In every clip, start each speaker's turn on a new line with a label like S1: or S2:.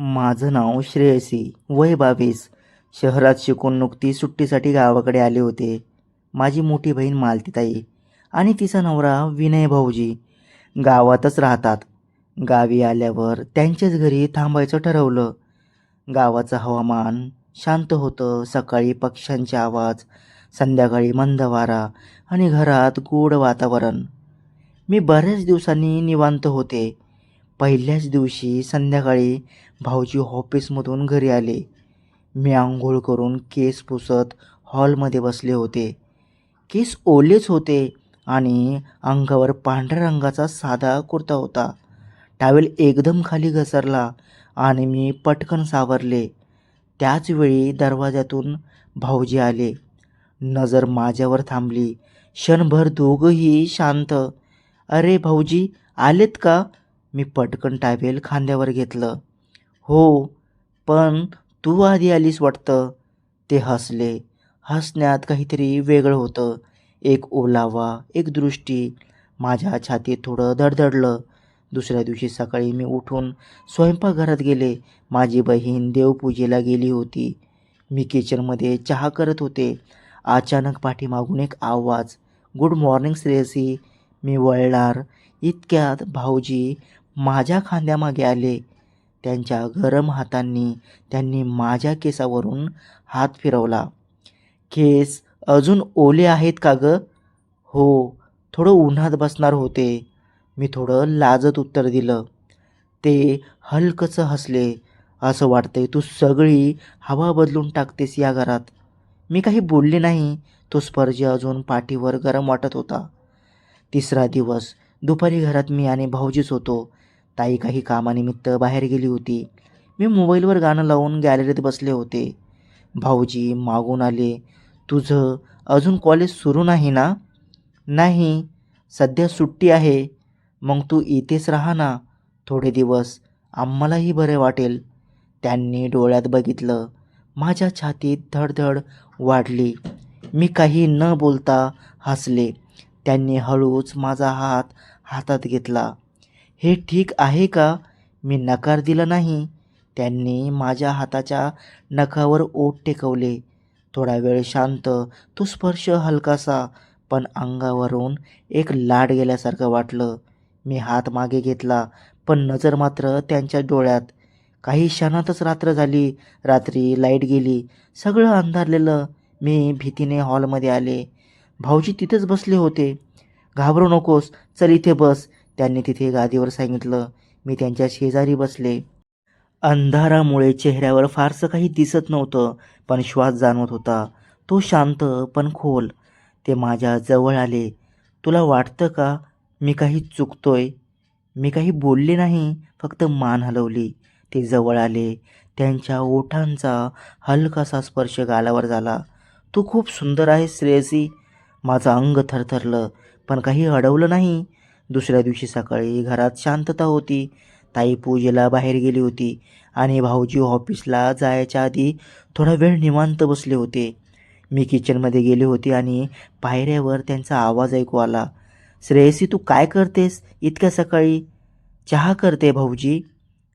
S1: माझं नाव श्रेयसी. वय बावीस. शहरात शिकून नुकती सुट्टीसाठी गावाकडे आले होते. माझी मोठी बहीण मालतीताई आणि तिचा नवरा विनय भाऊजी गावातच राहतात. गावी आल्यावर त्यांच्याच घरी थांबायचं ठरवलं. गावाचं हवामान शांत होतं. सकाळी पक्ष्यांचे आवाज संध्याकाळी मंद वारा आणि घरात गोड वातावरण. मी बऱ्याच दिवसांनी निवांत होते. पहिल्याच दिवशी संध्याकाळी भाऊजी ऑफिसमधून घरी आले. मी आंघोळ करून केस पुसत हॉलमध्ये बसले होते. केस ओलेच होते आणि अंगावर पांढऱ्या रंगाचा साधा कुर्ता होता. टॅवेल एकदम खाली घसरला आणि मी पटकन सावरले. त्याचवेळी दरवाज्यातून भाऊजी आले. नजर माझ्यावर थांबली. क्षणभर दोघंही शांत. अरे भाऊजी आलेत का? मी पटकन टावेल खांद्यावर घेतलं. हो पण तू आधी आलीस वाटतं. ते हसले. हसण्यात काहीतरी वेगळं होतं. एक ओलावा एक दृष्टी. माझ्या छातीत थोडं धडधडलं. दुसऱ्या दिवशी सकाळी मी उठून स्वयंपाकघरात गेले. माझी बहीण देवपूजेला गेली होती. मी किचनमध्ये चहा करत होते. अचानक पाठीमागून एक आवाज गुड मॉर्निंग श्रेयसी. मी वळणार. इतक्यात भाऊजी माझ्या खांद्यामागे आले. त्यांच्या गरम हातांनी त्यांनी माझ्या केसावरून हात फिरवला. केस अजून ओले आहेत का ग? हो थोडं उन्हात बसणार होते. मी थोडं लाजत उत्तर दिलं. ते हलकंसं हसले. असं वाटतंय तू सगळी हवा बदलून टाकतेस या घरात. मी काही बोलले नाही. तो स्पर्श अजून पाठीवर गरम वाटत होता. तिसरा दिवस. दुपारी घरात मी आणि भाऊजीच होतो. ताई काही कामानिमित्त बाहेर गेली होती. मी मोबाईलवर गाणं लावून गॅलरीत बसले होते. भाऊजी मागून आले. तुझं अजून कॉलेज सुरू नाही ना? नाही सध्या सुट्टी आहे. मग तू इथेच राहा ना. थोडे दिवस आम्हालाही बरे वाटेल. त्यांनी डोळ्यात बघितलं. माझ्या छातीत धडधड वाढली. मी काही न बोलता हसले. त्यांनी हळूच माझा हात हातात घेतला. हे ठीक आहे का? मी नकार दिला नाही. त्यांनी माझ्या हाताच्या नखावर ओठ टेकवले. थोडा वेळ शांत तो स्पर्श हलकासा पण अंगावरून एक लाड गेल्यासारखं वाटलं. मी हात मागे घेतला पण नजर मात्र त्यांच्या डोळ्यात. काही क्षणातच रात्र झाली रात्री लाइट गेली सगळं अंधारलेलं. मी भीतीने हॉलमध्ये आले. भाऊजी तिथेच बसले होते. घाबरू नकोस चल इथे बस. त्यांनी तिथे गादीवर सांगितलं मी त्यांच्या शेजारी बसले. अंधारामुळे चेहऱ्यावर फारसं काही दिसत नव्हतं पण श्वास जाणवत होता. तो शांत पण खोल. ते माझ्या जवळ आले. तुला वाटतं का मी काही चुकतोय? मी काही बोलले नाही फक्त मान हलवली. ते जवळ आले. त्यांच्या ओठांचा हलकासा स्पर्श गालावर झाला. तू खूप सुंदर आहेस श्रेयसी. माझं अंग थरथरलं पण काही अडवलं नाही. दुसऱ्या दिवशी सकाळी घरात शांतता होती. ताई पूजेला बाहेर गेली होती आणि भाऊजी ऑफिसला जायच्या आधी थोडा वेळ निवांत बसले होते. मी किचनमध्ये गेले होते आणि पायऱ्यावर त्यांचा आवाज ऐकू आला. श्रेयसी तू काय करतेस इतक्या सकाळी? चहा करते भाऊजी.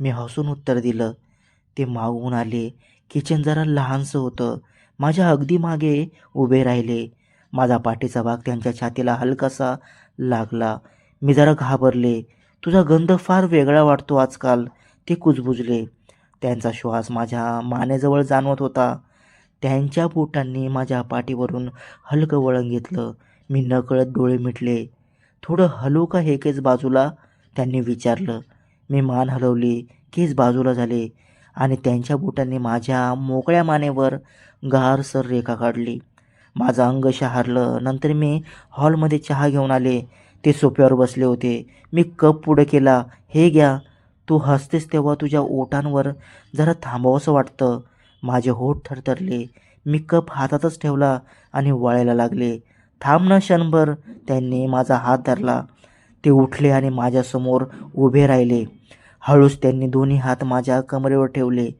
S1: मी हसून उत्तर दिलं. ते मागून आले. किचन जरा लहानसं होतं. माझ्या अगदी मागे उभे राहिले. माझा पाठीचा भाग त्यांच्या छातीला हलकासा लागला. मी जरा घाबरले. तुझा गंध फार वेगळा वाटतो आजकाल. ते कुजबुजले. त्यांचा श्वास माझ्या मानेजवळ जाणवत होता. त्यांच्या बोटांनी माझ्या पाठीवरून हलकं वळण घेतलं. मी नकळत डोळे मिटले. थोडं हलू का हे केस बाजूला? त्यांनी विचारलं. मी मान हलवली. केस बाजूला झाले. आणि त्यांच्या बोटांनी माझ्या मोकळ्या मानेवर गारसर रेखा काढली. माझं अंग शहारलं. नंतर मी हॉलमध्ये चहा घेऊन आले. ते सोप्यावर बसले होते. मी कप पुढे केला. हे घ्या. तू हसतेस तेव्हा तुझ्या ओठांवर जरा थांबावंसं वाटतं. माझे होठ थरथरले. मी कप हातातच ठेवला आणि वळायला लागले. थांब ना क्षणभर त्यांनी माझा हात धरला. ते उठले आणि माझ्यासमोर उभे राहिले. हळूच त्यांनी दोन्ही हात माझ्या कमरेवर ठेवले.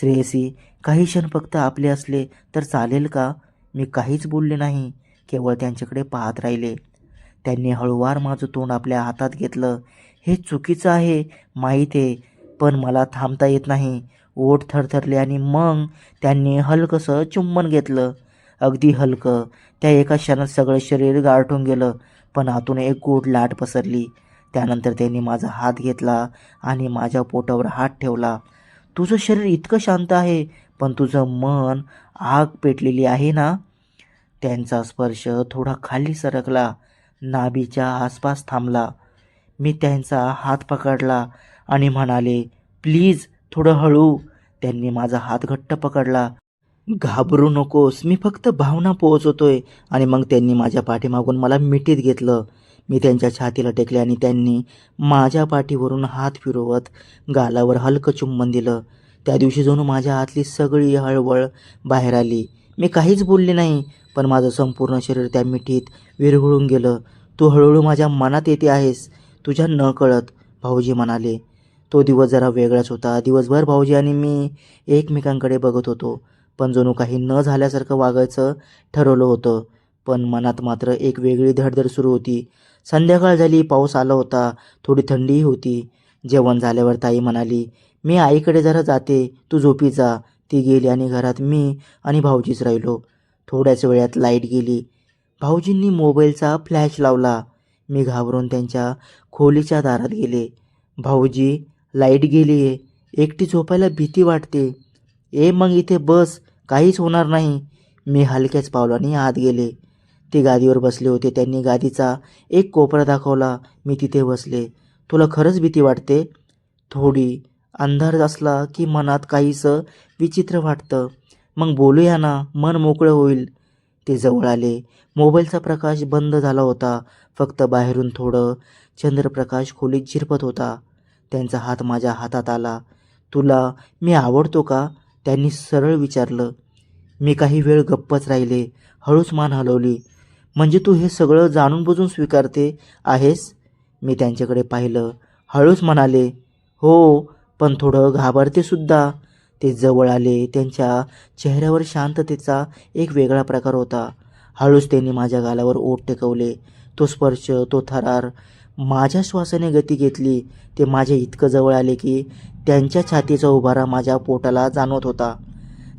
S1: श्रेयसी काही क्षण फक्त आपले असले तर चालेल का? मी काहीच बोलले नाही. केवळ त्यांच्याकडे पाहत राहिले. त्यांनी हळूवार माझं तोंड आपल्या हातात घेतलं. हे चुकीचं आहे माहीत आहे पण मला थांबता येत नाही. ओठ थरथरले आणि मग त्यांनी हलकंसं चुंबन घेतलं. अगदी हलकं. त्या एका क्षणात सगळं शरीर गारठून गेलं पण आतून एक गोड लाट पसरली. त्यानंतर त्यांनी माझा हात घेतला आणि माझ्या पोटावर हात ठेवला. तुझं शरीर इतकं शांत आहे पण तुझं मन आग पेटलेली आहे ना? त्यांचा स्पर्श थोडा खाली सरकला. नाभीच्या आसपास थांबला. मी त्यांचा हात पकडला आणि म्हणाले प्लीज थोडं हळू. त्यांनी माझा हात घट्ट पकडला. घाबरू नकोस मी फक्त भावना पोहोचवतोय. आणि मग त्यांनी माझ्या पाठीमागून मला मिठीत घेतलं. मी त्यांच्या छातीला टेकले आणि त्यांनी माझ्या पाठीवरून हात फिरवत गालावर हलकं चुंबन दिलं. त्या दिवशी जणू माझ्या हातली सगळी हळवळ बाहेर आली. मी काहीच बोलले नाही. पण माझं संपूर्ण शरीर त्या मिठीत विरघळून गेलं. तू हळूहळू माझ्या मनात येते आहेस तुझ्या न कळत भाऊजी म्हणाले. तो दिवस जरा वेगळाच होता. दिवसभर भाऊजी आणि मी एकमेकांकडे बघत होतो पण जणू काही न झाल्यासारखं वागायचं ठरवलं होतं. पण मनात मात्र एक वेगळी धडधड सुरू होती. संध्याकाळ झाली पाऊस आला होता थोडी थंडीही होती. जेवण झाल्यावर ताई म्हणाली मी आईकडे जरा जाते तू झोपी जा. ती गेली आणि घरात मी आणि भाऊजीच राहिलो. थोड्याच वेळात लाइट गेली. भाऊजींनी मोबाईलचा फ्लॅश लावला. मी घाबरून त्यांच्या खोलीच्या दारात गेले. भाऊजी लाइट गेली आहे एकटी झोपायला भीती वाटते. ए मग इथे बस. काहीच होणार नाही. मी हलक्याच पावलाने आत गेले. ते गादीवर बसले होते. त्यांनी गादीचा एक कोपरा दाखवला. मी तिथे बसले. तुला खरंच भीती वाटते? थोडी अंधार असला की मनात काहीसं विचित्र वाटतं. मग बोलूया ना मन मोकळं होईल. ते जवळ आले. मोबाईलचा प्रकाश बंद झाला होता. फक्त बाहेरून थोडं चंद्रप्रकाश खोलीत झिरपत होता. त्यांचा हात माझ्या हातात आला. तुला मी आवडतो का? त्यांनी सरळ विचारलं. मी काही वेळ गप्पच राहिले. हळूच मान हलवली. म्हणजे तू हे सगळं जाणून बुजून स्वीकारते आहेस? मी त्यांच्याकडे पाहिलं. हळूच म्हणाले हो पण थोडं घाबरते सुद्धा ते जवळ आले. त्यांच्या चेहऱ्यावर शांततेचा एक वेगळा प्रकार होता. हळूच त्यांनी माझ्या गालावर ओठ टेकवले. तो स्पर्श तो थरार माझ्या श्वासाने गती घेतली. ते माझ्या इतकं जवळ आले की त्यांच्या छातीचा उभारा माझ्या पोटाला जाणवत होता.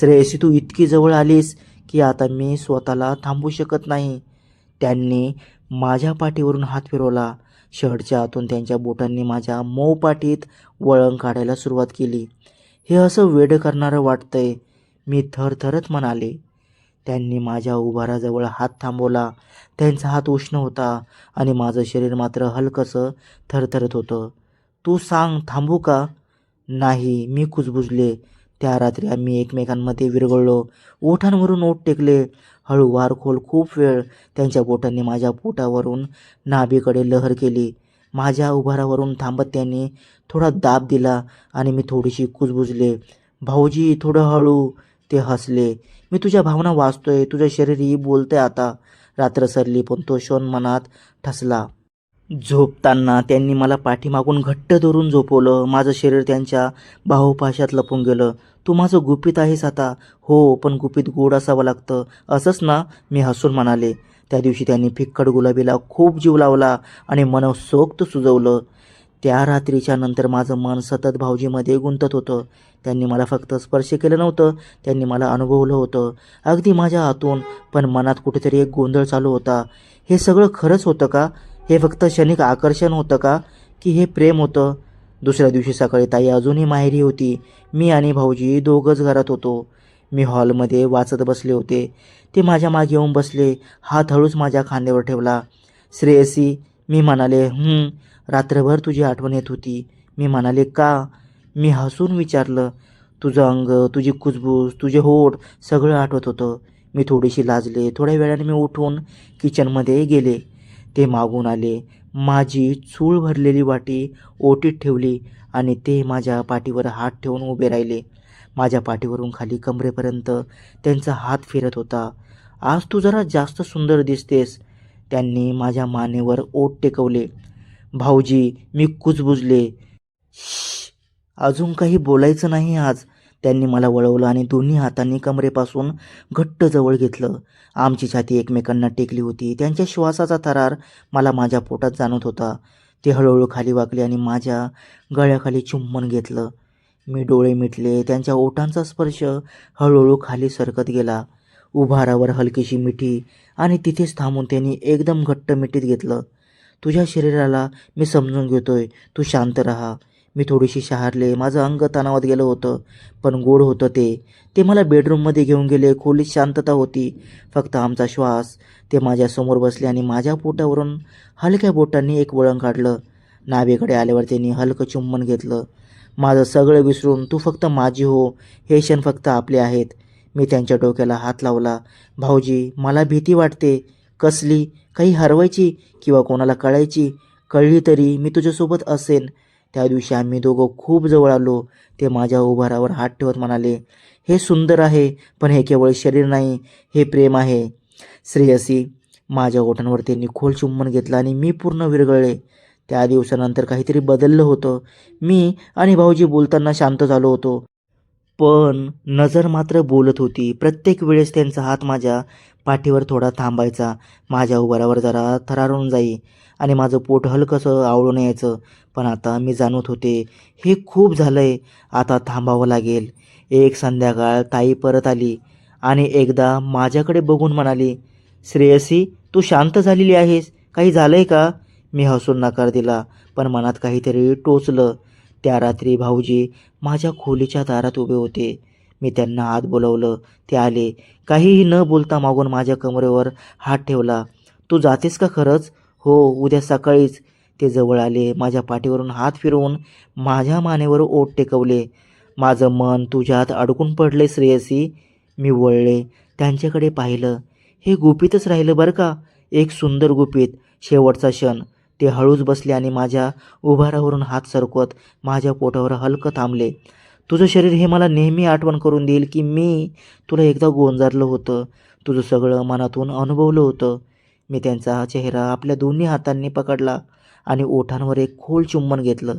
S1: श्रेयसी तू इतकी जवळ आलीस की आता मी स्वतःला थांबू शकत नाही. त्यांनी माझ्या पाठीवरून हात फिरवला. शर्टच्या आतून त्यांच्या बोटांनी माझ्या मऊ पाठीत वळण काढायला सुरुवात केली. हे असं वेड करणारं वाटतंय मी थरथरत म्हणाले. त्यांनी माझ्या उभाराजवळ हात थांबवला. त्यांचा हात उष्ण होता आणि माझं शरीर मात्र हलकंसं थरथरत होतं. तू सांग थांबू का? नाही मी कुजबुजले. त्या रात्री आम्ही एकमेकांमध्ये विरघळलो. ओठांवरून ओठ टेकले. हळूवार खोल खूप वेळ त्यांच्या बोटांनी माझ्या पोटावरून नाभीकडे लहर केली. माझ्या उभारावरून थांबत त्यांनी थोडा दाब दिला आणि मी थोडीशी कुजबुजले. भाऊजी थोडं हळू. ते हसले. मी तुझ्या भावना वाचतोय. तुझं शरीरही बोलतंय आता. रात्र सरली पण तो शोन मनात ठसला. झोपताना त्यांनी मला पाठीमागून घट्ट धरून झोपवलं. माझं शरीर त्यांच्या बाहुपाशात लपून गेलं. तू माझं गुपित आहेस आता. हो पण गुपित गोड असावं लागतं. असंच ना मी हसून म्हणाले. त्या दिवशी त्यांनी फिक्कड गुलाबीला खूप जीव लावला आणि मनसोक्त सुजवलं. त्या रात्रीच्या नंतर माझं मन सतत भाऊजीमध्ये गुंतत होतं. त्यांनी मला फक्त स्पर्श केलं नव्हतं. त्यांनी मला अनुभवलं होतं. अगदी माझ्या हातून पण मनात कुठेतरी एक गोंधळ चालू होता. हे सगळं खरंच होतं का? हे फक्त क्षणिक आकर्षण होतं का? की हे प्रेम होतं? दुसऱ्या दिवशी सकाळी ताई अजूनही माहेरी होती. मी आणि भाऊजी दोघंच घरात होतो. मी हॉलमध्ये वाचत बसले होते. ते माझ्या मागे येऊन बसले. हात हळूच माझ्या खांद्यावर ठेवला. श्रेयसी मी म्हणाले रात्रभर तुझी आठवण येत होती. मी म्हणाले का? मी हसून विचारलं तुझं अंग तुझी कुजबूज तुझे होठ सगळं आठवत होतं. मी थोडीशी लाजले. थोड्या वेळाने मी उठून किचनमध्ये गेले. ते मागून आले. माझी चूळ भरलेली वाटी ओटीत ठेवली आणि ते माझ्या पाठीवर हात ठेवून उभे राहिले. माझ्या पाठीवरून खाली कमरेपर्यंत त्यांचा हात फिरत होता. आज तू जरा जास्त सुंदर दिसतेस त्यांनी माझ्या मानेवर ओट टेकवले. भाऊजी मी कुजबुजले. अजून काही बोलायचं नाही आज त्यांनी मला वळवलं आणि दोन्ही हातांनी कमरेपासून घट्ट जवळ घेतलं. आमची छाती एकमेकांना टेकली होती. त्यांच्या श्वासाचा थरार मला माझ्या पोटात जाणवत होता. ते हळूहळू खाली वाकले आणि माझ्या गळ्याखाली चुंबन घेतलं. मी डोळे मिटले त्यांच्या ओठांचा स्पर्श हळूहळू खाली सरकत गेला. उभारावर हलकीशी मिठी आणि तिथेच थांबून त्यांनी एकदम घट्ट मिठीत घेतलं. तुझ्या शरीराला मी समजून घेतोय. तू शांत राहा. मी थोडीशी शहारले. माझं अंग तणावात गेलं होतं पण गोड होतं ते. ते मला बेडरूममध्ये घेऊन गेले. खोलीत शांतता होती. फक्त आमचा श्वास. ते माझ्यासमोर बसले आणि माझ्या पोटावरून हलक्या बोटांनी एक वळण काढलं. नावेकडे आल्यावर त्यांनी हलकं चुंबन घेतलं. माझं सगळं विसरून तू फक्त माझी हो हे क्षण फक्त आपले आहेत. मी त्यांच्या डोक्याला हात लावला. भाऊजी मला भीती वाटते. कसली? काही हरवायची किंवा कोणाला कळायची? कळली तरी मी तुझ्यासोबत असेन. त्या दिवशी आम्ही दोघं खूप जवळ आलो. ते माझ्या उभारावर हात ठेवत म्हणाले हे सुंदर आहे पण हे केवळ शरीर नाही हे प्रेम आहे. श्रेयसी माझ्या ओठांवर त्यांनी खोल चुंबन घेतलं आणि मी पूर्ण विरघळले त्या दिवसानंतर काहीतरी बदललं होतं. मी आणि भाऊजी बोलताना शांत झालो होतो. पण नजर मात्र बोलत होती. प्रत्येक वेळेस त्यांचा हात माझ्या पाठीवर थोडा थांबायचा. माझ्या उभारावर जरा थरारून जाई आणि माझं पोट हलकंसं आवळून यायचं. पण आता मी जाणवत होते हे खूप झालं आहे आता थांबावं लागेल. एक संध्याकाळ ताई परत आली आणि एकदा माझ्याकडे बघून म्हणाली श्रेयसी तू शांत झालेली आहेस? काही झालं आहे का? मी हसून नकार दिला पण मनात काहीतरी टोचलं. त्या रात्री भाऊजी माझ्या खोलीच्या दारात उभे होते. मी त्यांना आत बोलवलं. ते आले. काहीही न बोलता मागून माझ्या कमरेवर हात ठेवला. तू जातेस का खरंच? हो उद्या सकाळीच. ते जवळ आले. माझ्या पाठीवरून हात फिरवून माझ्या मानेवर ओठ टेकवले. माझं मन तुझ्यात अडकून पडले श्रेयसी. मी वळले. त्यांच्याकडे पाहिलं. हे गुपितच राहिलं बरं का? एक सुंदर गुपित. शेवटचा क्षण. ते हळूच बसले आणि माझ्या उभारावरून हात सरकवत माझ्या पोटावर हलकं थांबले. तुझं शरीर हे मला नेहमी आठवण करून देईल की मी तुला एकदा गोंजारलं होतं. तुझं सगळं मनातून अनुभवलं होतं. मी त्यांचा चेहरा आपल्या दोन्ही हातांनी पकडला आणि ओठांवर एक खोल चुंबन घेतलं.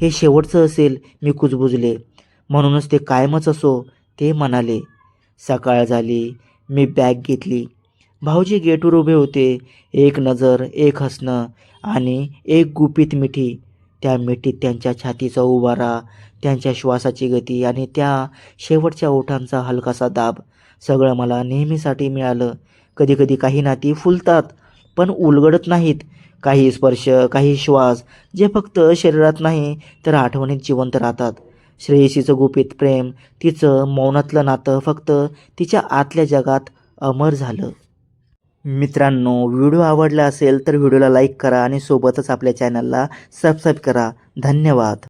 S1: हे शेवटचं असेल मी कुजबुजले. म्हणूनच ते कायमच असो ते म्हणाले. सकाळ झाली मी बॅग घेतली. भाऊजी गेटवर उभे होते. एक नजर एक हसणं. आणि एक गुपित मिठी. त्या मिठीत त्यांच्या छातीचा उभारा त्यांच्या श्वासाची गती आणि त्या शेवटच्या ओठांचा हलकासा दाब सगळं मला नेहमीसाठी मिळालं. कधीकधी काही नाती फुलतात पण उलगडत नाहीत. काही स्पर्श काही श्वास जे फक्त शरीरात नाही तर आठवणीत जिवंत राहतात. श्रेयसीचं गुपित प्रेम तिचं मौनातलं नातं फक्त तिच्या आतल्या जगात अमर झालं. मित्रांनो व्हिडिओ आवडला असेल तर व्हिडिओला लाईक करा आणि सोबतच आपल्या चॅनलला सबस्क्राईब करा. धन्यवाद.